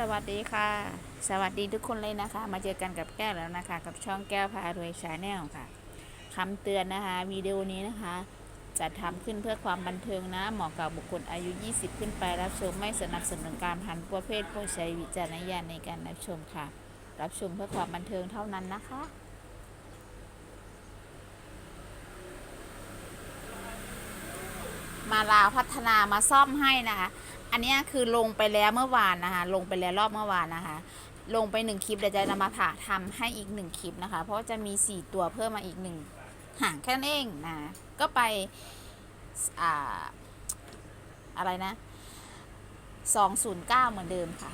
สวัสดีค่ะ สวัสดีทุกคนเลยนะคะ มาเจอกันกับแก้วแล้วนะคะ กับช่องแก้วพารวยชาแนลค่ะคำเตือนนะคะวิดีโอนี้นะคะ จะทำขึ้นเพื่อความบันเทิงนะ เหมาะกับบุคคลอายุ 20 ขึ้นไปรับชมไม่สนับสนุนการพันประเภทผู้ใช้วิจารณญาณในการรับชมค่ะ รับชมเพื่อความบันเทิงเท่านั้นนะคะ มาลาวพัฒนามาซ่อมให้นะคะ อันนี้คือลงไปแล้วเมื่อวานนะคะ ลงไปแล้วรอบเมื่อวานนะคะ ลงไปหนึ่งคลิปเดี๋ยวจะนำมาถ่าทำให้อีกหนึ่งคลิปนะคะ เพราะจะมีสี่ตัวเพิ่มมาอีกหนึ่งห่างแค่นั้นเองนะ ก็ไปอ่าอะไรนะสองศูนย์เก้าเหมือนเดิมค่ะ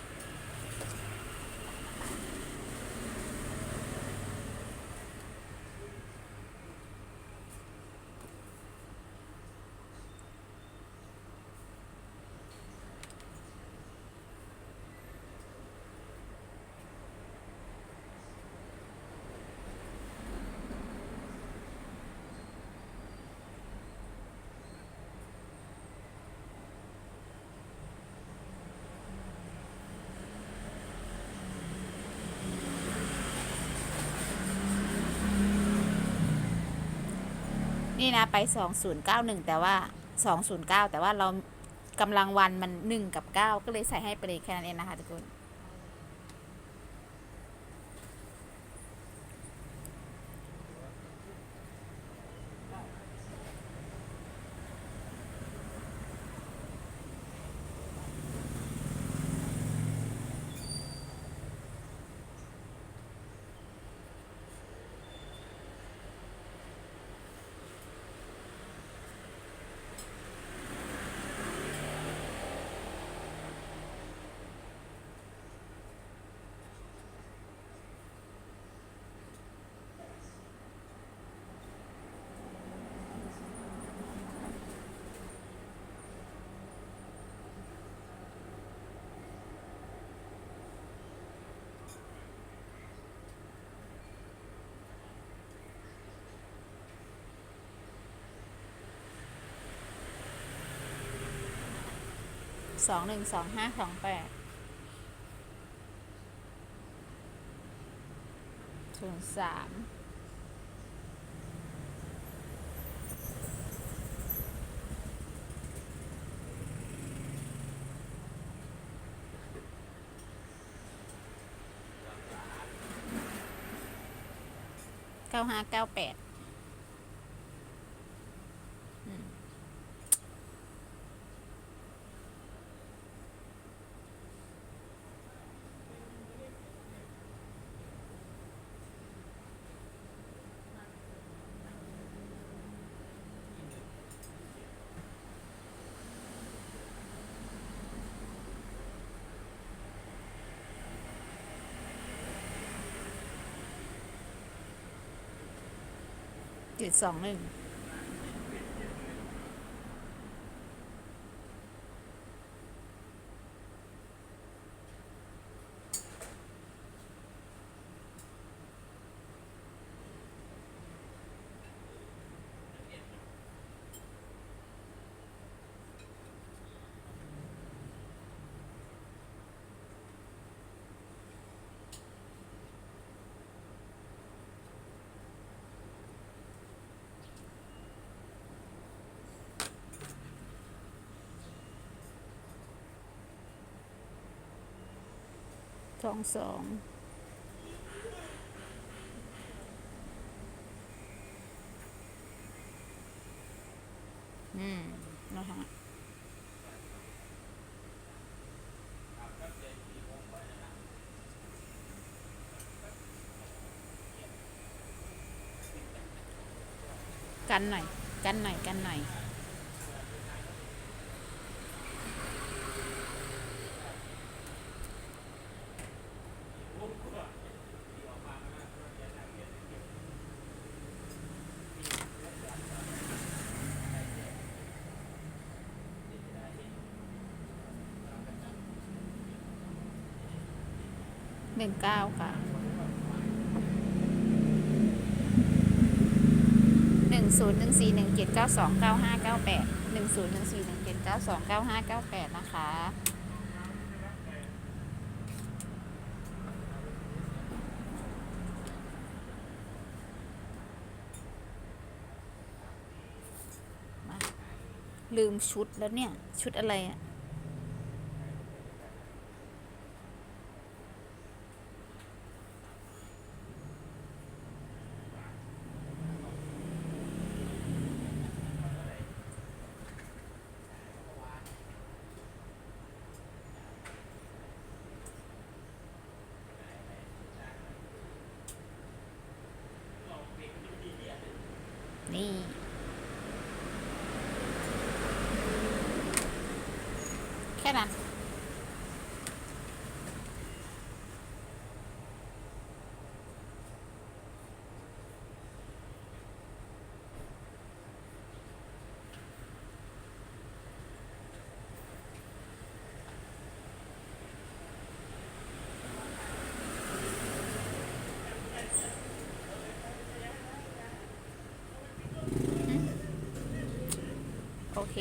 นี่นะไป 2091 แต่ว่า 209 แต่ว่าเรากำลังวันมัน 1 กับ 9 ก็เลยใส่ให้ไปเลยแค่นั้นเองนะคะทุกคน สองหนึ่งสองห้าสองแปดศูนย์สามเก้าห้าเก้าแปด เจุดสองหนึ่ง สองสองอืมนะคะกันหน่อย กันหน่อย กันหน่อย หนึ่งเก้าค่ะหนึ่งศูนย์หนึ่งสี่หนึ่งเจ็ดเก้าสองเก้าห้าเก้าแปดหนึ่งศูนย์หนึ่งสี่หนึ่งเจ็ดเก้าสองเก้าห้าเก้าแปดนะคะลืมชุดแล้วเนี่ย ชุดอะไรอะ่ะ แค่นั้น โอเค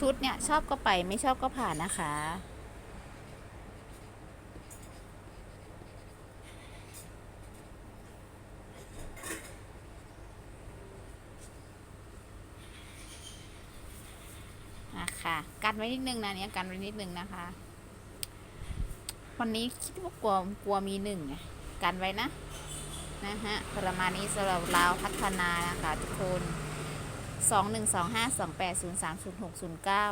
ชุดเนี่ยชอบก็ไปไม่ชอบก็ผ่านนะคะอะค่ะกันไว้นิดนึงนะเนี่ยกันไว้นิดนึงนะคะ วันนี้คิดว่ากลัวกลัวมีหนึ่งกันไว้นะนะฮะประมาณนี้สำหรับเราวพัฒนานะคะทุกคน สองหนึ่งสองห้าสองแปดศูนย์สามศูนย์หกศูนย์เก้า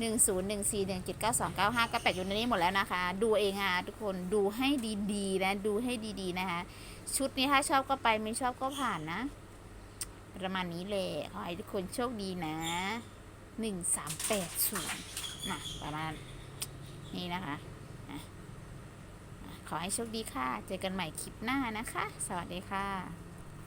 หนึ่งศูนย์หนึ่งสี่หนึ่งเจ็ดเก้าสองเก้าห้าก็แปดอยู่ในนี้หมดแล้วนะคะ ดูเองอะทุกคนดูให้ดีๆนะดูให้ดีๆนะคะ ชุดนี้ถ้าชอบก็ไปไม่ชอบก็ผ่านนะ ประมาณนี้แหละขอให้ทุกคนโชคดีนะหนึ่งสามแปดศูนย์นะประมาณนี้นะคะขอให้โชคดีค่ะ เจอกันใหม่คลิปหน้านะคะ สวัสดีค่ะ